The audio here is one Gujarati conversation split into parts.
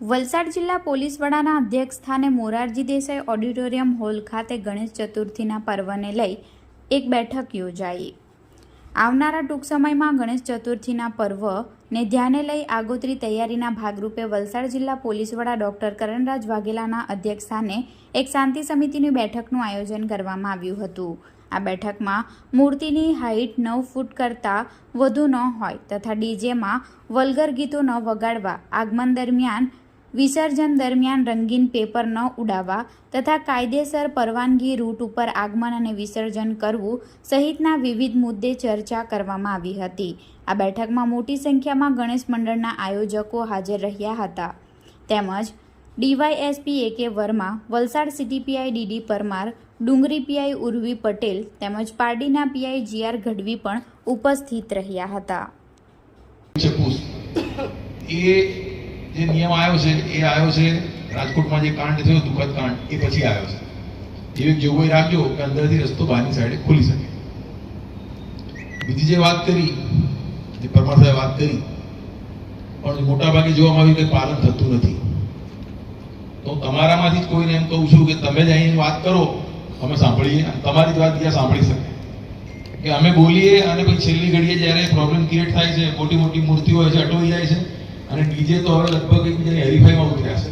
વલસાડ જિલ્લા પોલીસ વડાના અધ્યક્ષસ્થાને મોરારજી દેસાઈ ઓડિટોરિયમ હોલ ખાતે ગણેશ ચતુર્થીના પર્વને લઈ એક બેઠક યોજાઈ. આવનારા ટૂંક સમયમાં ગણેશ ચતુર્થીના પર્વને ધ્યાને લઈ આગોતરી તૈયારીના ભાગરૂપે વલસાડ જિલ્લા પોલીસ વડા ડોક્ટર કરણરાજ વાઘેલાના અધ્યક્ષસ્થાને એક શાંતિ સમિતિની બેઠકનું આયોજન કરવામાં આવ્યું હતું. આ બેઠકમાં મૂર્તિની હાઇટ નવ ફૂટ કરતાં વધુ ન હોય તથા ડીજેમાં વલ્ગર ગીતો ન વગાડવા આગમન દરમિયાન વિસર્જન દરમિયાન રંગીન પેપર ન ઉડાવવા તથા કાયદેસર પરવાનગી રૂટ ઉપર આગમન અને વિસર્જન કરવું સહિતના વિવિધ મુદ્દે ચર્ચા કરવામાં આવી હતી. આ બેઠકમાં મોટી સંખ્યામાં ગણેશ મંડળના આયોજકો હાજર રહ્યા હતા. તેમજ DYSP A Verma, Valsad city PI DD Parmar, Dungri PI Urvi Patel તેમજ પારડીના પીઆઈ જીઆર ગઢવી પણ ઉપસ્થિત રહ્યા હતા. જે નિયમ આવ્યો છે, એ આવ્યો છે, રાજકોટમાં જે કાંડ થયો, દુઃખદ કાંડ, એ પછી આવ્યો છે. એવી જોગવાઈ રાખજો કે અંદરથી રસ્તો બહારની સાઈડે ખુલી શકે. બીજી જે વાત કરી, જે પરમાર સાહેબ વાત કરી, પણ મોટા ભાગે જોવામાં આવ્યું કે પાલન થતું નથી. તો તમારામાંથી જ કોઈને એમ કહું છું કે તમે જ અહીં વાત કરો, અમે સાંભળીએ તમારી જ વાત ત્યાં સાંભળી શકે. કે અમે બોલીએ અને પછી છેલ્લી ઘડીએ જ્યારે પ્રોબ્લેમ ક્રિએટ થાય છે મોટી મોટી મૂર્તિઓ હોય છે અટવાઈ જાય છે અને ડીજે તો હવે લગભગ એકબીજાની હરીફાઈમાં ઉતર્યા છે.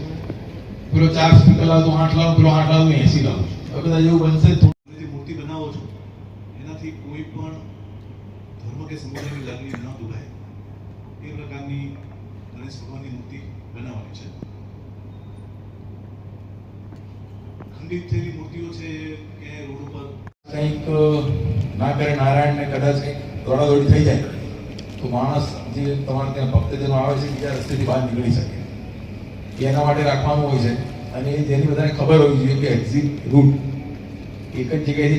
પેલો ચાર સ્પીકર લાવતો આઠ લાવું, પેલો આઠ લાવું એસી લાવું. હવે બધા એવું બનશે મૂર્તિ બનાવો છો. એનાથી કોઈ પણ ધર્મ કે સમુદાયની લાગણી ન દુભાય. એ પ્રકારની ગણેશ ભગવાનની મૂર્તિ બનાવવાની છે. ખંડિત થયેલી મૂર્તિઓ છે કે રોડ ઉપર? કંઈક ના કરે નારાયણ ને કદાચ કંઈક દોડાદોડી થઈ જાય. તો માણસ જે તમારે ત્યાં ભક્તજનો આવે છે, બીજા રસ્તેથી બહાર નીકળી શકે. એના માટે રાખવાનું હોય છે. અને જેની બધાને ખબર હોવી જોઈએ કે એક્ઝિટ રૂટ એક જ જગ્યાએથી